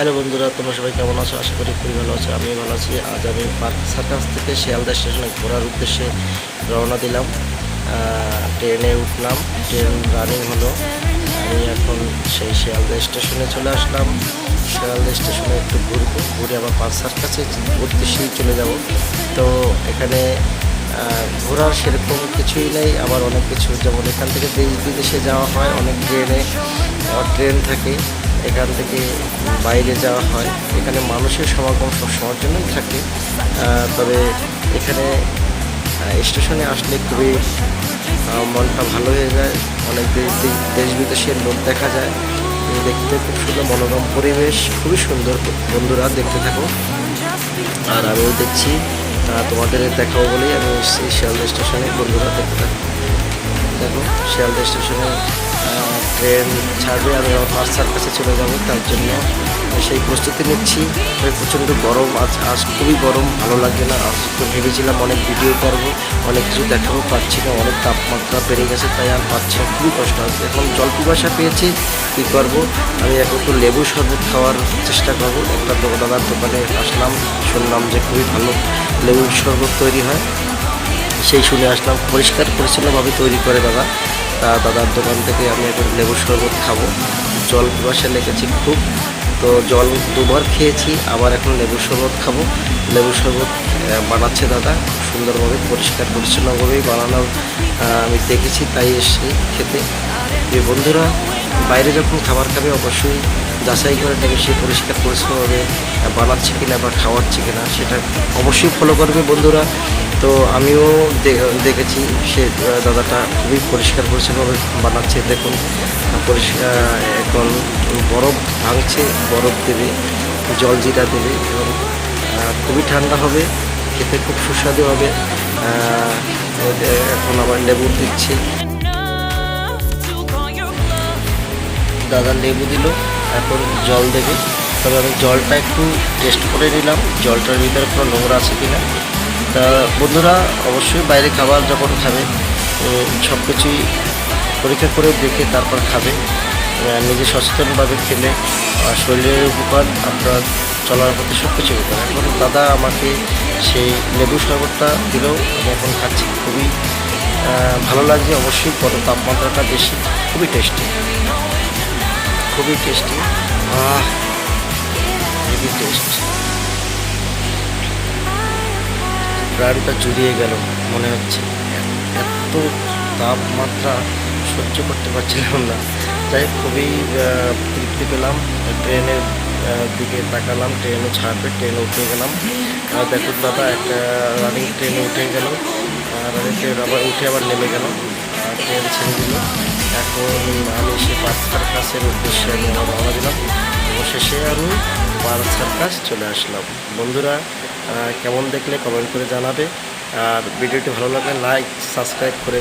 Hello বন্ধুরা, তোমরা সবাই কেমন আছো? আশা করি খুবই ভালো আছো। আমি ভালো আছি। আজ আমি পার্ক সার্কাস থেকে শিয়ালদা স্টেশনে ঘোরার উদ্দেশ্যে রওনা দিলাম। ট্রেনে উঠলাম। ট্রেন রানিং হলো। আমি এখন সেই শিয়ালদা স্টেশনে চলে আসলাম। শিয়ালদা স্টেশনে একটু ঘুরবো। ঘুরে আবার পার্ক সার্কাসে উদ্দেশ্যেই চলে যাব। তো এখানে ঘোরার সেরকম কিছুই নেই। আবার অনেক কিছু, যেমন এখান থেকে দেশ বিদেশে যাওয়া হয়, অনেক ট্রেনে ট্রেন থাকে। এখান থেকে বাইরে যাওয়া হয়। এখানে মানুষের সমাগম সবসময়ের জন্যই থাকে। তবে এখানে স্টেশনে আসলে খুবই মনটা ভালো হয়ে যায়। অনেক দেশ দেশ বিদেশের লোক দেখা যায়। দেখতে খুব সুন্দর মনোরম পরিবেশ, খুবই সুন্দর বন্ধুরা দেখতে থাকো। আর আমিও দেখছি তোমাদের দেখাবো বলেই আমি এসেছি শিয়ালদা স্টেশনে, বন্ধুরা দেখতে থাকো। দেখো, শিয়ালদা স্টেশনে ট্রেন ছাড়বে আমি আমার বাচ্চার কাছে চলে যাব, তার জন্য সেই প্রস্তুতি নিচ্ছি। প্রচণ্ড গরম, আজ আজ খুবই গরম, ভালো লাগে না। আজ তো ভেবেছিলাম অনেক ভিডিও করব, অনেক কিছু দেখাবো, পাচ্ছি না, অনেক তাপমাত্রা বেড়ে গেছে, তাই আর পাচ্ছি খুবই কষ্ট হচ্ছে। এখন জল পিপাসা পেয়েছি, কী করব? আমি এখন একটু লেবু শরবত খাওয়ার চেষ্টা করব। একটা দো- দাদার দোকানে আসলাম, শুনলাম যে খুবই ভালো লেবুর শরবত তৈরি হয়। সেই শুনে আসলাম, পরিষ্কার পরিচ্ছন্নভাবে তৈরি করে দাদা। তা দাদার দোকান থেকে আমি এখন লেবুর শরবত খাব। জল পিপাসা লেগেছি খুব। তো জল দুবার খেয়েছি, আবার এখন লেবুর শরবত খাব। লেবুর শরবত বানাচ্ছে দাদা। সুন্দরভাবে পরিষ্কার পরিচ্ছন্নভাবেই বানানো আমি দেখেছি, তাই এসে খেতে। যে বন্ধুরা, বাইরে যখন খাবার খাবে, অবশ্যই যাচাই করে নেবে সে পরিষ্কার পরিচ্ছন্নভাবে বানাচ্ছে কিনা বা খাওয়াচ্ছে কিনা, সেটা অবশ্যই ফলো করবে বন্ধুরা। তো আমিও দেখেছি সে দাদাটা খুবই পরিষ্কার পরিচ্ছন্নভাবে বানাচ্ছে, দেখুন, পরিষ্কার, এখন বরফ ভাঙছে, বরফ দেবে, জল জিরা দেবে, এবং খুবই ঠান্ডা হবে, খেতে খুব সুস্বাদু হবে এখন আবার লেবু দিচ্ছে. দাদা লেবু দিল, এখন জল দেবে, তবে আমি জলটা একটু টেস্ট করে নিলাম, জলটার ভিতরে কোনো নোংরা আছে কি না তা বন্ধুরা, অবশ্যই বাইরে খাবার যখন খাবে সব কিছুই পরীক্ষা করে দেখে তারপর খাবে। নিজে সচেতনভাবে খেলে শরীরের উপকার আপনার চলার পথে সব কিছু উপকার এখন দাদা আমাকে সেই লেবু শরবতটা দিলেও আমি এখন খাচ্ছি, খুবই ভালো লাগছে। অবশ্যই কত তাপমাত্রাটা বেশি, খুবই টেস্টি খুবই টেস্টি হেভি টেস্ট প্রাণটা জুড়িয়ে গেল, মনে হচ্ছে। এত তাপমাত্রা সহ্য করতে পারছিলাম না। তাই খুবই তৃপ্তি পেলাম। ট্রেনের দিকে তাকালাম, ট্রেনও ছাড়বে ট্রেনে উঠে গেলাম। দেখুন দাদা, একটা রানিং ট্রেনে উঠে গেল। রানিং ট্রেন আবার উঠে আবার নেমে গেল। ট্রেন ছেড়ে দিল। এখন আমি সে পার্ক সার্কাসের উদ্দেশ্যে আমি আবার রওনা দিলাম। অবশেষে আমি পার্ক সার্কাস চলে আসলাম। বন্ধুরা কেমন দেখলে কমেন্ট করে জানাবে। আর ভিডিওটি ভালো লাগলে লাইক সাবস্ক্রাইব করে